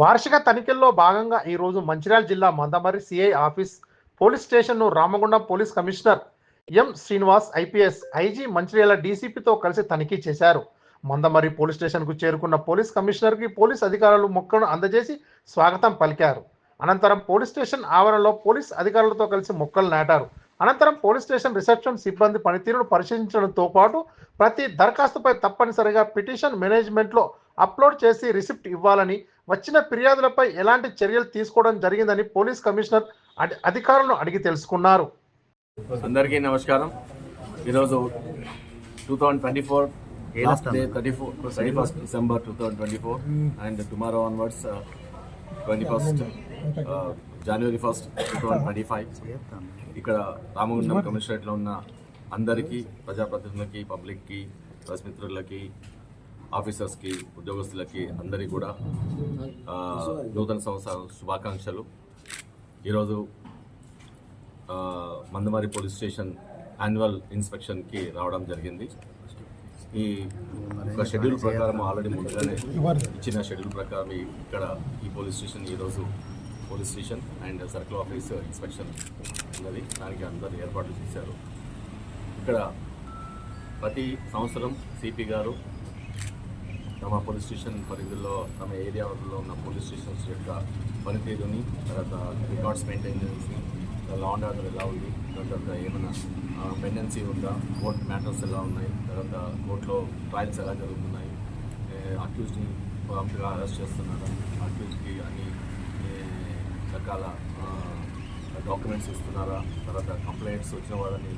వార్షిక తనిఖీల్లో భాగంగా ఈరోజు మంచిర్యాల జిల్లా మందమరి సిఐ ఆఫీస్ పోలీస్ స్టేషన్ను Ramagundam police commissioner M Srinivas IPS IG Mancherial డీసీపీతో కలిసి తనిఖీ చేశారు. మందమరి పోలీస్ స్టేషన్కు చేరుకున్న పోలీస్ కమిషనర్కి పోలీస్ అధికారులు మొక్కను అందజేసి స్వాగతం పలికారు. అనంతరం పోలీస్ స్టేషన్ ఆవరణలో పోలీస్ అధికారులతో కలిసి మొక్కలు నాటారు. అనంతరం పోలీస్ స్టేషన్ రిసెప్షన్ సిబ్బంది పనితీరును పరిశీలించడంతో పాటు ప్రతి దరఖాస్తుపై తప్పనిసరిగా పిటిషన్ మేనేజ్మెంట్లో అప్లోడ్ చేసి రిసిప్ట్ ఇవ్వాలని వచ్చిన ఫిర్యాదులపై ఎలాంటి చర్యలు తీసుకోవడం జరిగిందని పోలీస్ కమిషనర్ అధికారులను అడిగి తెలుసుకున్నారు. అందరికీ నమస్కారం. ఈరోజు two thousand twenty four last day thirty four thirty first December two thousand twenty four and tomorrow onwards twenty first January first two thousand twenty five ఇక్కడ రామగుండం కమిషనరేట్లో ఉన్న అందరికీ ప్రజాప్రతినిధులకి పబ్లిక్కి ప్రెస్ మిత్రులకి ఆఫీసర్స్కి ఉద్యోగస్తులకి అందరికీ కూడా నూతన సంవత్సర శుభాకాంక్షలు. ఈరోజు మందమారి పోలీస్ స్టేషన్ యాన్యువల్ ఇన్స్పెక్షన్కి రావడం జరిగింది. ఈ ఒక షెడ్యూల్ ప్రకారం ఆల్రెడీ ముందుగానే ఇచ్చిన షెడ్యూల్ ప్రకారం ఇక్కడ ఈ పోలీస్ స్టేషన్ ఈరోజు police station and circle office inspection ఉన్నది. దానికి అందరు ఏర్పాట్లు చేశారు. ఇక్కడ ప్రతి సంవత్సరం సిపి గారు తమ పోలీస్ స్టేషన్ పరిధిలో తమ ఏరియాలో ఉన్న పోలీస్ స్టేషన్స్ యొక్క పనితీరుని తర్వాత records maintenance law and order ఎలా ఉంది తర్వాత ఏమైనా పెండెన్సీ ఉందా కోర్ట్ మ్యాటర్స్ ఎలా ఉన్నాయి తర్వాత కోర్టులో ట్రయల్స్ ఎలా జరుగుతున్నాయి అక్యూస్ని ప్రాంప్ట్గా అరెస్ట్ చేస్తున్నారా అక్యూస్కి అన్ని రకాల డాక్యుమెంట్స్ ఇస్తున్నారా తర్వాత కంప్లైంట్స్ వచ్చిన వాళ్ళని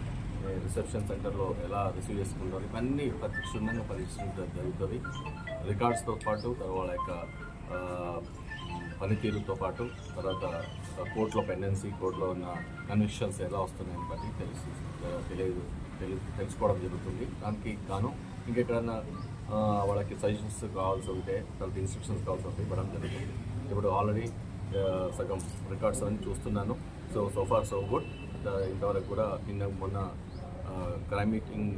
రిసెప్షన్ సెంటర్లో ఎలా రిసీవ్ చేసుకుంటారు? ఇవన్నీ ప్రతి క్షుణ్ణంగా పరీక్షించడం జరుగుతుంది. రికార్డ్స్తో పాటు తర్వాత వాళ్ళ యొక్క పనితీరుతో పాటు తర్వాత కోర్టులో పెండెన్సీ కోర్టులో ఉన్న కన్విక్షన్స్ ఎలా వస్తున్నాయని బట్టి తెలుసు తెలియదు తెలి తెలుసుకోవడం జరుగుతుంది. దానికి గాను ఇంకెక్కడన్నా వాళ్ళకి సజెషన్స్ కావాల్సి ఉంటే తర్వాత ఇన్స్ట్రక్షన్స్ కావాల్సి ఉంటే ఇవ్వడం జరుగుతుంది. ఇప్పుడు ఆల్రెడీ సగం రికార్డ్స్ అన్నీ చూస్తున్నాను. So so far so good ఇంతవరకు కూడా నిన్న మొన్న క్రైమ్ మీటింగ్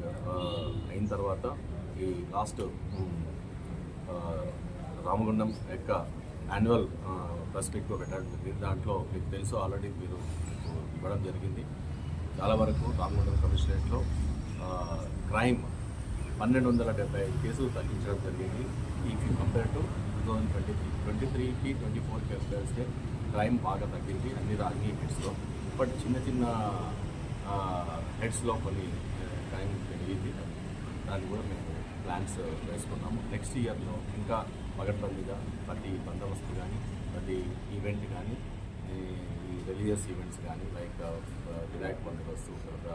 అయిన తర్వాత ఈ లాస్ట్ రామగుండం యొక్క యాన్యువల్ ప్రెస్ మీట్లో పెట్టడం జరిగింది దాంట్లో మీకు తెలుసు ఆల్రెడీ మీరు ఇవ్వడం జరిగింది. చాలా వరకు రామగుండం కమిషనరేట్లో క్రైమ్ పన్నెండు వందల డెబ్బై ఐదు కేసులు తగ్గించడం జరిగింది. ఈ compare to two thousand twenty three twenty త్రీకి ట్వంటీ ఫోర్కి కంపేర్స్తే క్రైమ్ బాగా తగ్గింది అన్ని రాజకీయ హెడ్స్లో బట్ చిన్న చిన్న హెడ్స్లో కొన్ని క్రైమ్ పెరిగింది. దాన్ని కూడా మేము ప్లాన్స్ వేసుకున్నాము. నెక్స్ట్ ఇయర్లో ఇంకా పగడ్బందీగా ప్రతి బందోబస్తు కానీ ప్రతి ఈవెంట్ కానీ ఈ రిలీజియస్ ఈవెంట్స్ కానీ లైక్ వినాయక బందోబస్తు తర్వాత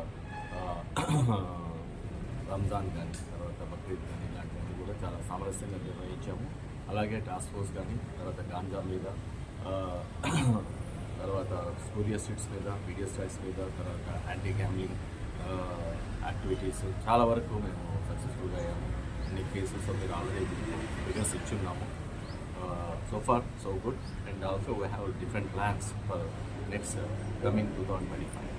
రంజాన్ కానీ తర్వాత బక్రీద్ కానీ ఇలాంటివన్నీ కూడా చాలా సామరస్యంగా నిర్వహించాము. అలాగే టాస్క్ ఫోర్స్ కానీ తర్వాత గాంజా మీద తర్వాత స్కూరియస్ సీట్స్ మీద వీడియో స్టైల్స్ మీద తర్వాత యాంటీ గ్యామ్లింగ్ యాక్టివిటీస్ చాలా వరకు మేము సక్సెస్ఫుల్గా అయ్యాము. అన్ని కేసెస్ మీరు already figures ఇచ్చున్నాము so far so good and also we have different plans for next coming two thousand twenty five